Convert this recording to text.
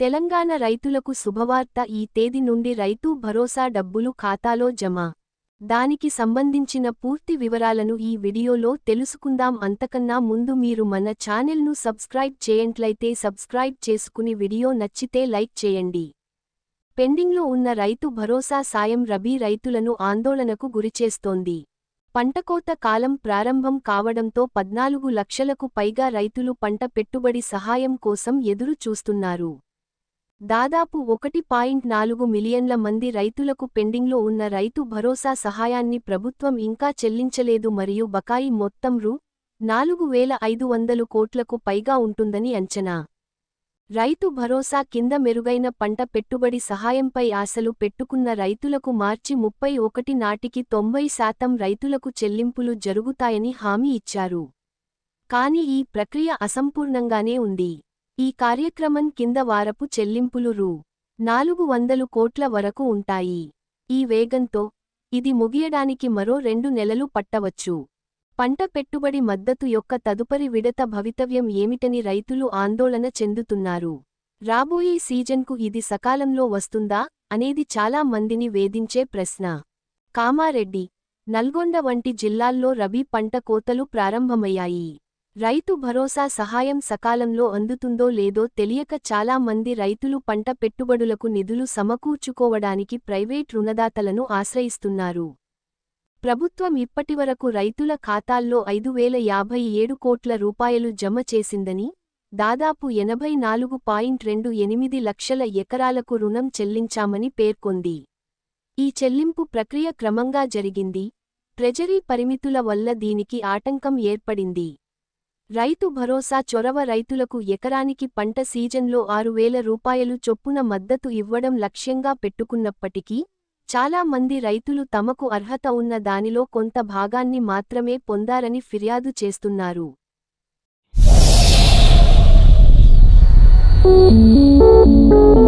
తెలంగాణ రైతులకు శుభవార్త. ఈ తేదీ నుండి రైతు భరోసా డబ్బులు ఖాతాలో జమ. దానికి సంబంధించిన పూర్తి వివరాలను ఈ వీడియోలో తెలుసుకుందాం. అంతకన్నా ముందు మీరు మన ఛానెల్ను సబ్స్క్రైబ్ చేయంట్లయితే సబ్స్క్రైబ్ చేసుకుని వీడియో నచ్చితే లైక్ చేయండి. పెండింగ్లో ఉన్న రైతు భరోసా సాయం రబీ రైతులను ఆందోళనకు గురిచేస్తోంది. పంటకోత కాలం ప్రారంభం కావడంతో పద్నాలుగు లక్షలకు పైగా రైతులు పంట పెట్టుబడి సహాయం కోసం ఎదురు చూస్తున్నారు దాదాపు ఒకటి పాయింట్ నాలుగు మిలియన్ల మంది రైతులకు పెండింగ్లో ఉన్న రైతు భరోసా సహాయాన్ని ప్రభుత్వం ఇంకా చెల్లించలేదు మరియు బకాయి మొత్తం రూ. నాలుగు వేల ఐదు వందలు కోట్లకు పైగా ఉంటుందని అంచనా. రైతు భరోసా కింద మెరుగైన పంట పెట్టుబడి సహాయంపై ఆశలు పెట్టుకున్న రైతులకు మార్చి ముప్పై ఒకటి నాటికి తొంభై శాతం రైతులకు చెల్లింపులు జరుగుతాయని హామీ ఇచ్చారు. కాని ఈ ప్రక్రియ అసంపూర్ణంగానే ఉంది. ఈ కార్యక్రమం కింద వారపు చెల్లింపులు రూ. నాలుగు వందలు కోట్ల వరకు ఉంటాయి. ఈ వేగంతో ఇది ముగియడానికి మరో రెండు నెలలు పట్టవచ్చు. పంట పెట్టుబడి మద్దతు యొక్క తదుపరి విడత భవితవ్యం ఏమిటని రైతులు ఆందోళన చెందుతున్నారు. రాబోయే సీజన్కు ఇది సకాలంలో వస్తుందా అనేది చాలా మందిని వేధించే ప్రశ్న. కామారెడ్డి నల్గొండ వంటి జిల్లాల్లో రబీ పంట కోతలు ప్రారంభమయ్యాయి. రైతు భరోసా సహాయం సకాలంలో అందుతుందో లేదో తెలియక చాలా మంది రైతులు పంట పెట్టుబడులకు నిధులు సమకూర్చుకోవడానికి ప్రైవేట్ రుణదాతలను ఆశ్రయిస్తున్నారు. ప్రభుత్వం ఇప్పటివరకు రైతుల ఖాతాల్లో ఐదు వేల యాభై ఏడు కోట్ల రూపాయలు జమ చేసిందని దాదాపు ఎనభై నాలుగు పాయింట్ రెండు ఎనిమిది లక్షల ఎకరాలకు రుణం చెల్లించామని పేర్కొంది. ఈ చెల్లింపు ప్రక్రియ క్రమంగా జరిగింది. ట్రెజరీ పరిమితుల వల్ల దీనికి ఆటంకం ఏర్పడింది. రైతు భరోసా చొరవ రైతులకు ఎకరానికి పంట సీజన్లో ఆరు వేల రూపాయలు చొప్పున మద్దతు ఇవ్వడం లక్ష్యంగా పెట్టుకున్నప్పటికీ చాలా మంది రైతులు తమకు అర్హత ఉన్న దానిలో కొంత భాగాన్ని మాత్రమే పొందారని ఫిర్యాదు చేస్తున్నారు Thank you.